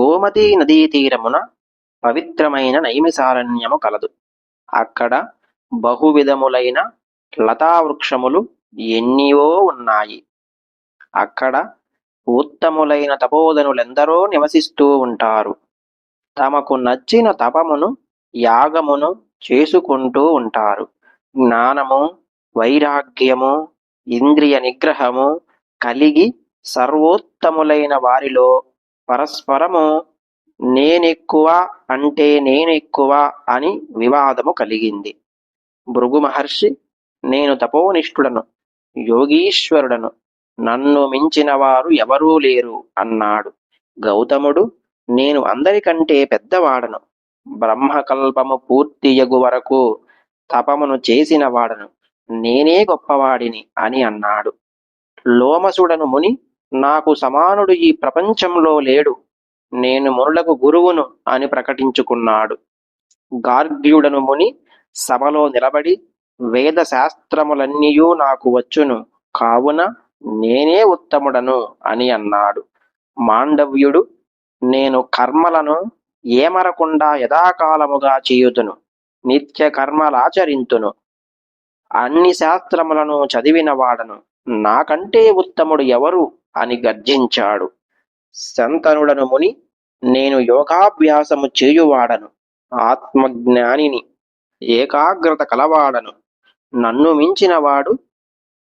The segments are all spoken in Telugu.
గోమతి నదీ తీరమున పవిత్రమైన నైమిసారణ్యము కలదు. అక్కడ బహువిధములైన లతావృక్షములు ఎన్నివో ఉన్నాయి. అక్కడ ఉత్తములైన తపోధనులెందరో నివసిస్తూ ఉంటారు. తమకు నచ్చిన తపమును యాగమును చేసుకుంటూ ఉంటారు. జ్ఞానము వైరాగ్యము ఇంద్రియ నిగ్రహము కలిగి సర్వోత్తములైన వారిలో పరస్పరము నేనెక్కువ అంటే నేనెక్కువ అని వివాదము కలిగింది. భృగు మహర్షి నేను తపోనిష్ఠుడను యోగీశ్వరుడను నన్ను మించిన వారు ఎవరూ లేరు అన్నాడు. గౌతముడు నేను అందరికంటే పెద్దవాడను బ్రహ్మకల్పము పూర్తియగు వరకు తపమును చేసిన వాడను నేనే గొప్పవాడిని అని అన్నాడు. లోమసుడను ముని నాకు సమానుడు ఈ ప్రపంచంలో లేడు. నేను మునులకు గురువును అని ప్రకటించుకున్నాడు. గార్గ్యుడను ముని సభలో నిలబడి వేద శాస్త్రములన్నీయూ నాకు వచ్చును. కావున నేనే ఉత్తముడను అని అన్నాడు. మాండవ్యుడు నేను కర్మలను ఏమరకుండా యథాకాలముగా చేయుతును నిత్య కర్మలాచరింతును అన్ని శాస్త్రములను చదివిన వాడను. నాకంటే ఉత్తముడు ఎవరు? అని గర్జించాడు. శంతనుడను ముని నేను యోగాభ్యాసము చేయువాడను ఆత్మజ్ఞానిని ఏకాగ్రత కలవాడను. నన్ను మించినవాడు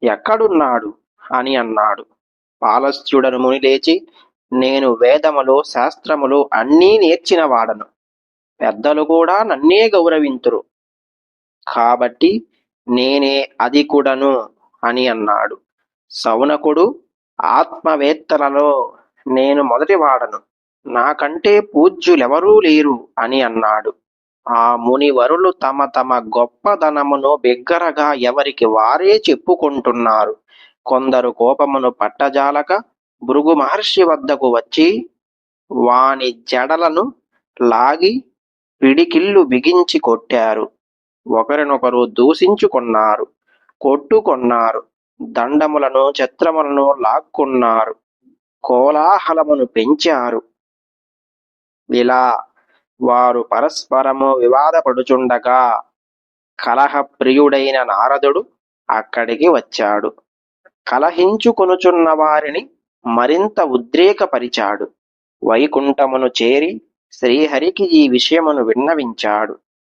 ఎక్కడున్నాడు? అని అన్నాడు. పాలస్త్యుడను ముని లేచి నేను వేదములు శాస్త్రములు అన్నీ నేర్చినవాడను. పెద్దలు కూడా నన్నే గౌరవింతురు. కాబట్టి నేనే అధికుడను అని అన్నాడు. సౌనకుడు ఆత్మవేత్తలలో నేను మొదటివాడను నాకంటే పూజ్యులెవరూ లేరు అని అన్నాడు. ఆ మునివరులు తమ తమ గొప్పదనమును బిగ్గరగా ఎవరికి వారే చెప్పుకుంటున్నారు. కొందరు కోపమును పట్టజాలక భృగు మహర్షి వద్దకు వచ్చి వాని జడలను లాగి పిడికిళ్ళు బిగించి కొట్టారు. ఒకరినొకరు దూషించుకున్నారు కొట్టుకొన్నారు. దండములను ఛత్రములను లాక్కున్నారు. కోలాహలమును పెంచారు. ఇలా వారు పరస్పరము వివాదపడుచుండగా కలహప్రియుడైన నారదుడు అక్కడికి వచ్చాడు. కలహించుకొనుచున్న వారిని మరింత ఉద్రేకపరిచాడు. వైకుంఠమును చేరి శ్రీహరికి ఈ విషయమును విన్నవించాడు.